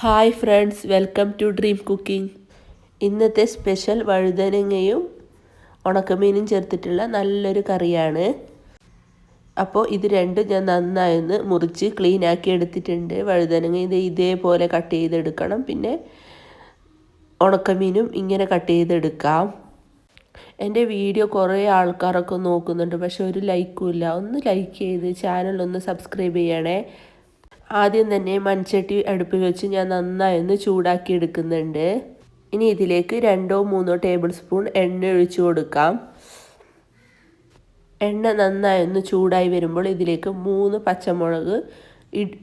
Hi friends welcome to dream cooking. ഇന്നത്തെ special വഴുതനങ്ങയും ഉണക്കമീനും ചേർത്തിട്ടുള്ള നല്ലൊരു കറിയാണ്. അപ്പോൾ ഇത് രണ്ടും ഞാൻ നന്നായൊന്ന് മുറിച്ച് ക്ലീൻ ആക്കി എടുത്തിട്ടുണ്ട്. വഴുതനങ്ങ ഇത് ഇതേപോലെ കട്ട് ചെയ്തെടുക്കണം. പിന്നെ ഉണക്കമീനും ഇങ്ങനെ കട്ട് ചെയ്തെടുക്കാം. എന്റെ വീഡിയോ കുറേ ആൾക്കാരൊക്കെ നോക്കുന്നുണ്ട് പക്ഷെ ഒരു ലൈക്കും ഇല്ല. ഒന്ന് ലൈക്ക് ചെയ്ത് ചാനൽ ഒന്ന് സബ്സ്ക്രൈബ് ചെയ്യണേ. ആദ്യം തന്നെ മൺചട്ടി അടുപ്പിൽ വെച്ച് ഞാൻ നന്നായി ഒന്ന് ചൂടാക്കി എടുക്കുന്നുണ്ട് ഇനി ഇതിലേക്ക് രണ്ടോ മൂന്നോ ടേബിൾ സ്പൂൺ എണ്ണ ഒഴിച്ചു കൊടുക്കാം. എണ്ണ നന്നായി ഒന്ന് ചൂടായി വരുമ്പോൾ ഇതിലേക്ക് മൂന്ന് പച്ചമുളക്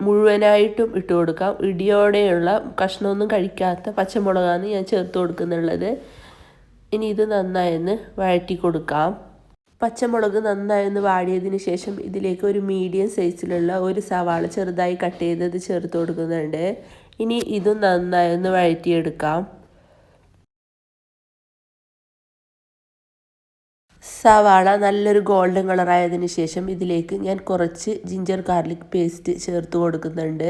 മുഴുവനായിട്ടും ഇട്ട് കൊടുക്കാം. ഇടിയോടെയുള്ള കഷ്ണമൊന്നും കഴിക്കാത്ത പച്ചമുളകാണ് ഞാൻ ചേർത്ത് കൊടുക്കുന്നുള്ളത്. ഇനി ഇത് നന്നായി ഒന്ന് വഴറ്റി കൊടുക്കാം. പച്ചമുളക് നന്നായി ഒന്ന് വാടിയതിന് ശേഷം ഇതിലേക്ക് ഒരു മീഡിയം സൈസിലുള്ള ഒരു സവാള ചെറുതായി കട്ട് ചെയ്തത് ചേർത്ത് കൊടുക്കുന്നുണ്ട്. ഇനി ഇതും നന്നായി വഴറ്റിയെടുക്കാം. സവാള നല്ലൊരു ഗോൾഡൻ കളറായതിന് ശേഷം ഇതിലേക്ക് ഞാൻ കുറച്ച് ജിഞ്ചർ ഗാർലിക് പേസ്റ്റ് ചേർത്ത് കൊടുക്കുന്നുണ്ട്.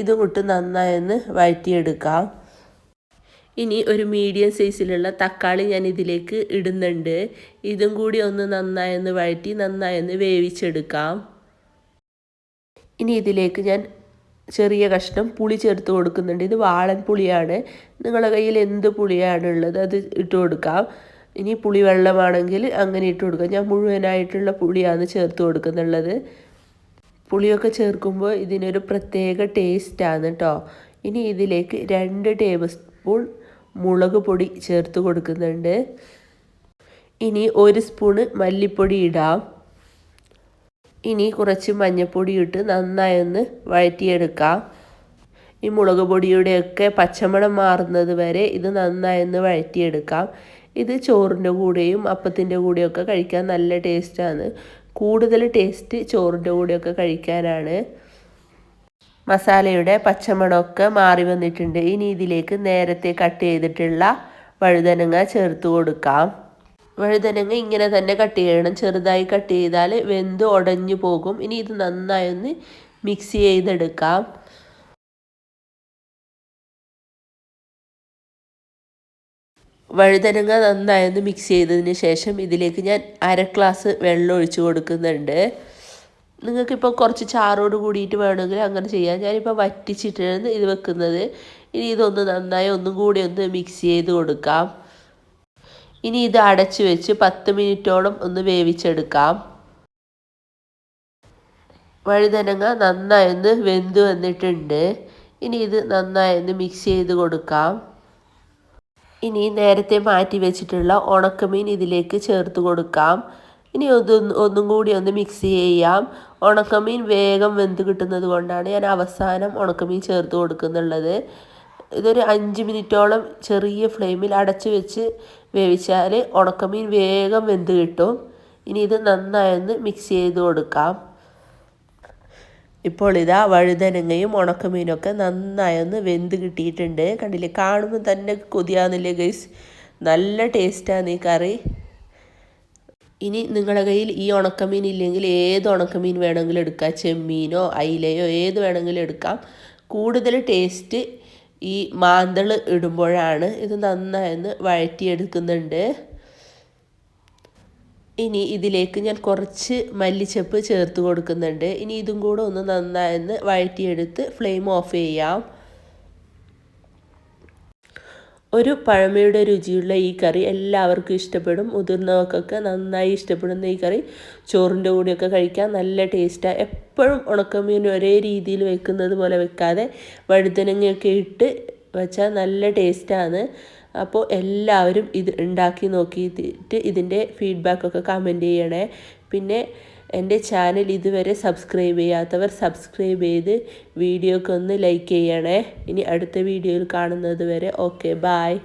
ഇതും ഇട്ട് നന്നായി ഒന്ന് വഴറ്റിയെടുക്കാം. ഇനി ഒരു മീഡിയം സൈസിലുള്ള തക്കാളി ഞാൻ ഇതിലേക്ക് ഇടുന്നുണ്ട്. ഇതും കൂടി ഒന്ന് നന്നായി ഒന്ന് വഴറ്റി നന്നായി ഒന്ന് വേവിച്ചെടുക്കാം. ഇനി ഇതിലേക്ക് ഞാൻ ചെറിയ കഷ്ണം പുളി ചേർത്ത് കൊടുക്കുന്നുണ്ട്. ഇത് വാളൻ പുളിയാണ്. നിങ്ങളുടെ കയ്യിൽ എന്ത് പുളിയാണുള്ളത് അത് ഇട്ട് കൊടുക്കാം. ഇനി പുളി വെള്ളമാണെങ്കിൽ അങ്ങനെ ഇട്ട് കൊടുക്കാം. ഞാൻ മുഴുവനായിട്ടുള്ള പുളിയാണ് ചേർത്ത് കൊടുക്കുന്നുള്ളത്. പുളിയൊക്കെ ചേർക്കുമ്പോൾ ഇതിനൊരു പ്രത്യേക ടേസ്റ്റാണ് കേട്ടോ ഇനി ഇതിലേക്ക് രണ്ട് ടേബിൾ സ്പൂൺ മുളക് പൊടി ചേർത്ത് കൊടുക്കുന്നുണ്ട്. ഇനി ഒരു സ്പൂണ് മല്ലിപ്പൊടി ഇടാം. ഇനി കുറച്ച് മഞ്ഞൾപ്പൊടി ഇട്ട് നന്നായി ഒന്ന് വഴറ്റിയെടുക്കാം. ഈ മുളക് പൊടിയുടെയൊക്കെ പച്ചമണം മാറുന്നത് വരെ ഇത് നന്നായി ഒന്ന് വഴറ്റിയെടുക്കാം. ഇത് ചോറിന്റെ കൂടെയും അപ്പത്തിന്റെ കൂടെയൊക്കെ കഴിക്കാൻ നല്ല ടേസ്റ്റാണ്. കൂടുതൽ ടേസ്റ്റ് ചോറിന്റെ കൂടെയൊക്കെ കഴിക്കാനാണ്. മസാലയുടെ പച്ചമണമൊക്കെ മാറി വന്നിട്ടുണ്ട്. ഇനി ഇതിലേക്ക് നേരത്തെ കട്ട് ചെയ്തിട്ടുള്ള വഴുതനങ്ങ ചേർത്ത് കൊടുക്കാം. വഴുതനങ്ങ ഇങ്ങനെ തന്നെ കട്ട് ചെയ്യണം. ചെറുതായി കട്ട് ചെയ്താൽ വെന്ത് ഉടഞ്ഞു പോകും. ഇനി ഇത് നന്നായി ഒന്ന് മിക്സ് ചെയ്തെടുക്കാം. വഴുതനങ്ങ നന്നായി ഒന്ന് മിക്സ് ചെയ്തതിന് ശേഷം ഇതിലേക്ക് ഞാൻ അര ഗ്ലാസ് വെള്ളം ഒഴിച്ചു കൊടുക്കുന്നുണ്ട്. നിങ്ങൾക്കിപ്പോൾ കുറച്ച് ചാറോട് കൂടിയിട്ട് വേണമെങ്കിൽ അങ്ങനെ ചെയ്യാം. ഞാനിപ്പോൾ വറ്റിച്ചിട്ടാണ് ഇത് വെക്കുന്നത്. ഇനി ഇതൊന്ന് നന്നായി ഒന്നും കൂടി ഒന്ന് മിക്സ് ചെയ്ത് കൊടുക്കാം. ഇനി ഇത് അടച്ചു വെച്ച് പത്ത് മിനിറ്റോളം ഒന്ന് വേവിച്ചെടുക്കാം. വഴുതനങ്ങ നന്നായി ഒന്ന് വെന്ത് വന്നിട്ടുണ്ട്. ഇനി ഇത് നന്നായി ഒന്ന് മിക്സ് ചെയ്ത് കൊടുക്കാം. ഇനി നേരത്തെ മാറ്റി വെച്ചിട്ടുള്ള ഉണക്കമീൻ ഇതിലേക്ക് ചേർത്ത് കൊടുക്കാം. ഇനി ഒന്ന് ഒന്നും കൂടി ഒന്ന് മിക്സ് ചെയ്യാം. ഉണക്കമീൻ വേഗം വെന്ത് കിട്ടുന്നത് കൊണ്ടാണ് ഞാൻ അവസാനം ഉണക്കമീൻ ചേർത്ത് കൊടുക്കുന്നുള്ളത്. ഇതൊരു അഞ്ച് മിനിറ്റോളം ചെറിയ ഫ്ലെയിമിൽ അടച്ചു വെച്ച് വേവിച്ചാൽ ഉണക്കമീൻ വേഗം വെന്ത് കിട്ടും. ഇനി ഇത് നന്നായൊന്ന് മിക്സ് ചെയ്ത് കൊടുക്കാം. ഇപ്പോൾ ഇതാ വഴുതനങ്ങയും ഉണക്കമീനൊക്കെ നന്നായൊന്ന് വെന്ത് കിട്ടിയിട്ടുണ്ട്. കണ്ടില്ലേ? കാണുമ്പോൾ തന്നെ കൊതിയാന്നില്ലേ ഗൈസ് നല്ല ടേസ്റ്റാണ് ഈ കറി. ഇനി നിങ്ങളുടെ കയ്യിൽ ഈ ഉണക്കമീൻ ഇല്ലെങ്കിൽ ഏത് ഉണക്കമീൻ വേണമെങ്കിലും എടുക്കാം. ചെമ്മീനോ അയിലയോ ഏത് വേണമെങ്കിലും എടുക്കാം. കൂടുതൽ ടേസ്റ്റ് ഈ മാന്തൾ ഇടുമ്പോഴാണ് ഇത് നന്നായെന്ന് വഴറ്റിയെടുക്കുന്നുണ്ട്. ഇനി ഇതിലേക്ക് ഞാൻ കുറച്ച് മല്ലിച്ചപ്പ് ചേർത്ത് കൊടുക്കുന്നുണ്ട്. ഇനി ഇതും കൂടെ ഒന്ന് നന്നായെന്ന് വഴറ്റിയെടുത്ത് ഫ്ലെയിം ഓഫ് ചെയ്യാം. ഒരു പഴമയുടെ രുചിയുള്ള ഈ കറി എല്ലാവർക്കും ഇഷ്ടപ്പെടും. മുതിർന്നവർക്കൊക്കെ നന്നായി ഇഷ്ടപ്പെടുന്ന ഈ കറി. ചോറിന്റെ കൂടെയൊക്കെ കഴിക്കാൻ നല്ല ടേസ്റ്റാണ് എപ്പോഴും ഉണക്കമീൻ ഒരേ രീതിയിൽ വെക്കുന്നത് പോലെ വെക്കാതെ വഴുതനങ്ങയൊക്കെ ഇട്ട് വെച്ചാൽ നല്ല ടേസ്റ്റാണ് അപ്പോൾ എല്ലാവരും ഇത് ഉണ്ടാക്കി നോക്കിയിട്ട് ഇതിന്റെ ഫീഡ്ബാക്കൊക്കെ കമന്റ് ചെയ്യണേ. പിന്നെ എന്റെ ചാനൽ ഇതുവരെ സബ്സ്ക്രൈബ് ചെയ്യാത്തവർ സബ്സ്ക്രൈബ് ചെയ്ത് വീഡിയോക്കൊന്ന് ലൈക്ക് ചെയ്യണേ. ഇനി അടുത്ത വീഡിയോയിൽ കാണുന്നത് വരെ ഓക്കെ ബായ്.